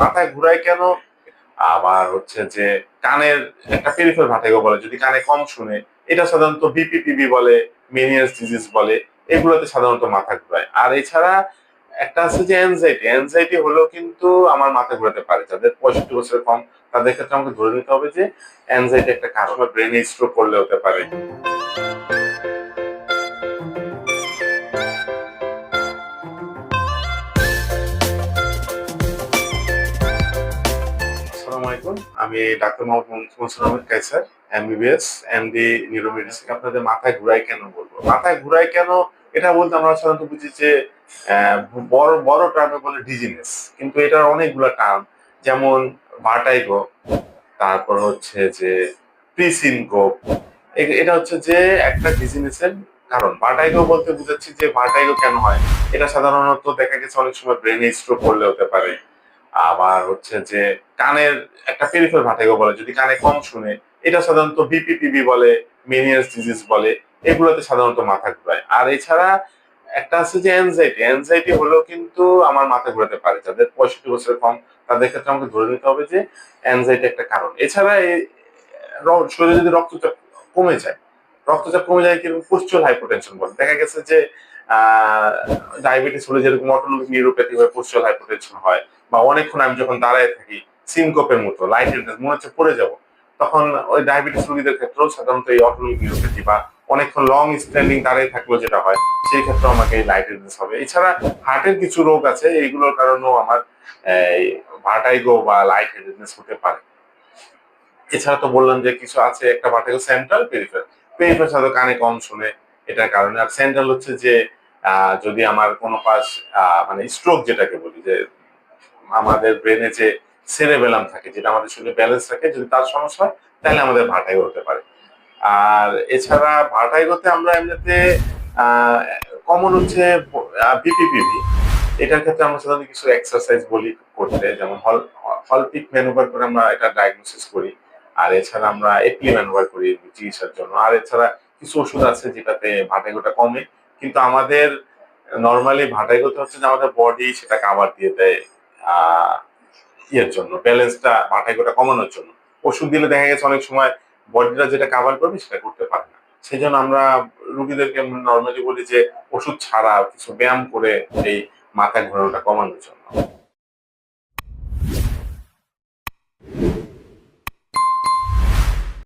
মাথায় ঘুরায় কেন? আবার হচ্ছে যে কানের একটা পেরিফেরাল ভার্টিগো বলে, যদি কানে কম শুনে, এটা সাধারণত বিপিপিবি বলে মেনিয়াস ডিজিজ বলে, এগুলোতে সাধারণত মাথা ঘুরায়। আর এছাড়া একটা আছে যে অ্যানজাইটি অ্যানজাইটি হলেও কিন্তু আমার মাথা ঘোরাতে পারে। যাদের পঁয়ষট্টি বছরের কম, তাদের ক্ষেত্রে আমাকে ধরে নিতে হবে যে অ্যানজাইটি একটা কারণ ব্রেনে স্ট্রোক করলে হতে পারে। আসসালামু আলাইকুম। আমি doctor Mohammad Mansur Ahmed Kaiser MBBS, MD, neuromedicine. আপনাদের মাথায় ঘুরায় কেন বলব? মাথায় ঘুরায় কেন? এটা বলতে আমরা সাধারণত বুঝি যে বড় বড় টার্মে বলে ডিজিনেস কিন্তু এটার অনেকগুলো টার্ম যেমন ভার্টাইগো তারপর হচ্ছে যে প্রিসিনকোপ এটা হচ্ছে যে একটা ডিজিনেসের কারণ। ভার্টাইগো বলতে বুঝাচ্ছি যে ভার্টাইগো কেন হয়? এটা সাধারণত দেখা গেছে অনেক সময় ব্রেনে স্ট্রোক করলে হতে পারে। আবার হচ্ছে যে কানের একটা পেরিফেরাল ভার্টিগো বলে, যদি কানে কম শুনে, এটা সাধারণত বিপিপিবি বলে মেনিয়াস ডিজিজ বলে, এগুলোতে সাধারণত মাথা ঘুরায়। আর এছাড়া একটা আছে যে অ্যানজাইটি অ্যানজাইটি হলেও কিন্তু আমার মাথা ঘোরাতে পারে। যাদের পঁয়ষট্টি বছরের কম, তাদের ক্ষেত্রে আমাকে ধরে নিতে হবে যে অ্যানজাইটি একটা কারণ। এছাড়া এই শরীরে যদি রক্তচাপ কমে যায়, রক্তচাপ কমে যায় কিন্তু পোস্টুরাল হাইপোটেনশন বলে। দেখা গেছে যে ডায়াবেটিস হলে যেরকম অটোনমিক নিউরোপ্যাথি হয় পোস্টুরাল হাইপোটেনশন হয়, বা অনেকক্ষণ আমি যখন দাঁড়ায় থাকি সিনকোপের মতো লাইট মনে হচ্ছে পড়ে যাব, তখন ওই ডায়াবেটিস রোগীদের ক্ষেত্রেও সাধারণত এই অটোনমিক নিউরোপ্যাথি বা অনেকক্ষণ লং স্ট্যান্ডিং দাঁড়িয়ে থাকলেও যেটা হয়, সেই ক্ষেত্রে আমাকে এই লাইট হবে। এছাড়া হার্টের কিছু রোগ আছে, এইগুলোর কারণেও আমার ভার্টাইগো বা লাইট হেডেডনেস হতে পারে। এছাড়া তো বললাম যে কিছু আছে, একটা ভার্টাইগো সেন্ট্রাল পেরিফেরাল পেরিফেরাল সাধারণত কানে কম শুনে এটার কারণে। আর সেন্ট্রাল হচ্ছে যে যদি আমার কোনো পাশ মানে স্ট্রোক যেটাকে বলি, যে আমাদের ব্রেনে যে সেরেবেলাম থাকে, যেটা আমাদের শরীরে ব্যালেন্স রাখে, যদি তার সমস্যা হয়, তাহলে আমাদের ভাটাই হতে পারে। আর এছাড়া ভাটাইগোতে আমরা এমনিতে কমন হচ্ছে বিপিপিভি এটার ক্ষেত্রে আমরা সাধারণত কিছু এক্সারসাইজ বলি করতে, যেমন হল হলপিক ম্যানুভার করে আমরা এটা ডায়াগনোসিস করি। আর এছাড়া আমরা এপ্লি ম্যানুভার করি চিকিৎসার জন্য। আর এছাড়া কিছু ওষুধ আছে যেটাতে ভাটাইগোটা কমে, কিন্তু আমাদের নর্মালি ভাটাইগোতে হচ্ছে যে আমাদের বডি সেটা কাবার দিয়ে দেয় ইয়ের জন্য ব্যালেন্সটা ভাটাইগোটা কমানোর জন্য। ওষুধ দিলে দেখা গেছে অনেক সময় বডিটা যেটা কাভার করবে সেটা করতে পারে না। সেই জন্য আমরা রুগীদেরকে নর্মালি বলি যে ওষুধ ছাড়া কিছু ব্যায়াম করে এই মাথা ঘোরানোটা কমানোর জন্য।